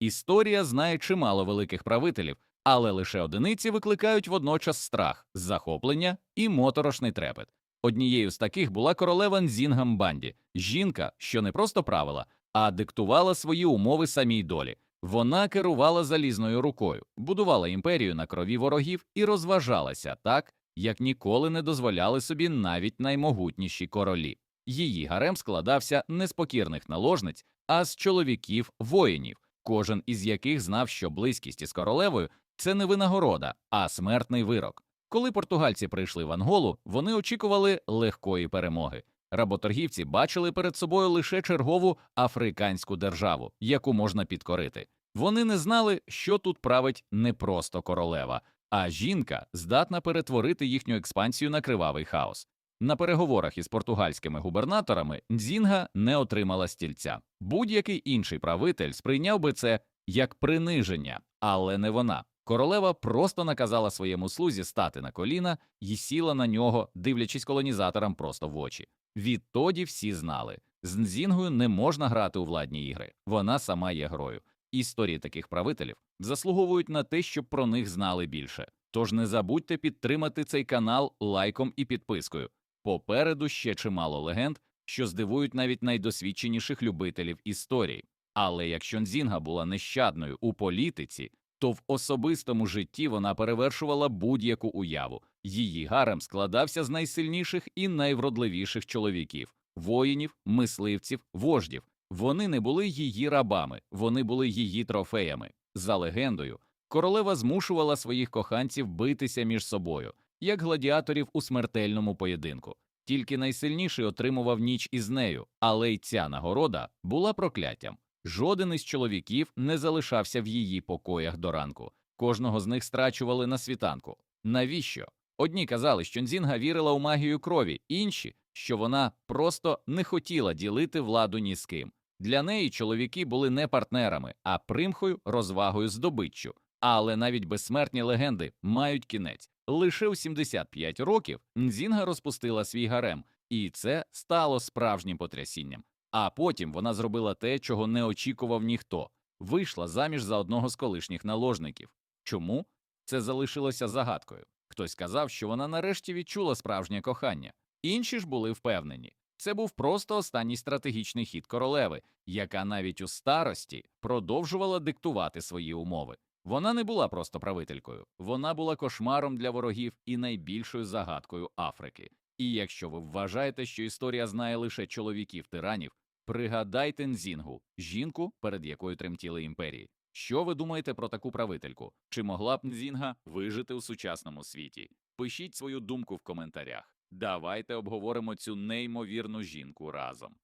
Історія знає чимало великих правителів, але лише одиниці викликають водночас страх, захоплення і моторошний трепет. Однією з таких була королева Нзінгамбанді, жінка, що не просто правила, а диктувала свої умови самій долі. Вона керувала залізною рукою, будувала імперію на крові ворогів і розважалася так, як ніколи не дозволяли собі навіть наймогутніші королі. Її гарем складався не з покірних наложниць, а з чоловіків воїнів, кожен із яких знав, що близькість із королевою це не винагорода, а смертний вирок. Коли португальці прийшли в Анголу, вони очікували легкої перемоги. Работоргівці бачили перед собою лише чергову африканську державу, яку можна підкорити. Вони не знали, що тут править не просто королева, а жінка здатна перетворити їхню експансію на кривавий хаос. На переговорах із португальськими губернаторами Нзінга не отримала стільця. Будь-який інший правитель сприйняв би це як приниження, але не вона. Королева просто наказала своєму слузі стати на коліна і сіла на нього, дивлячись колонізаторам просто в очі. Відтоді всі знали, з Нзінгою не можна грати у владні ігри, вона сама є грою. Історії таких правителів заслуговують на те, щоб про них знали більше. Тож не забудьте підтримати цей канал лайком і підпискою. Попереду ще чимало легенд, що здивують навіть найдосвідченіших любителів історії. Але якщо Нзінга була нещадною у політиці, то в особистому житті вона перевершувала будь-яку уяву. Її гарем складався з найсильніших і найвродливіших чоловіків воїнів, мисливців, вождів. Вони не були її рабами, вони були її трофеями. За легендою, королева змушувала своїх коханців битися між собою, як гладіаторів у смертельному поєдинку. Тільки найсильніший отримував ніч із нею, але й ця нагорода була прокляттям. Жоден із чоловіків не залишався в її покоях до ранку. Кожного з них страчували на світанку. Навіщо? Одні казали, що Нзінга вірила у магію крові, інші, що вона просто не хотіла ділити владу ні з ким. Для неї чоловіки були не партнерами, а примхою, розвагою, здобиччю. Але навіть безсмертні легенди мають кінець. Лише у 75 років Нзінга розпустила свій гарем, і це стало справжнім потрясінням. А потім вона зробила те, чого не очікував ніхто вийшла заміж за одного з колишніх наложників. Чому? Це залишилося загадкою. Хтось казав, що вона нарешті відчула справжнє кохання, інші ж були впевнені. Це був просто останній стратегічний хід королеви, яка навіть у старості продовжувала диктувати свої умови. Вона не була просто правителькою, вона була кошмаром для ворогів і найбільшою загадкою Африки. І якщо ви вважаєте, що історія знає лише чоловіків тиранів, пригадайте Нзінгу, жінку, перед якою тремтіли імперії. Що ви думаєте про таку правительку? Чи могла б Нзінга вижити у сучасному світі? Пишіть свою думку в коментарях. Давайте обговоримо цю неймовірну жінку разом.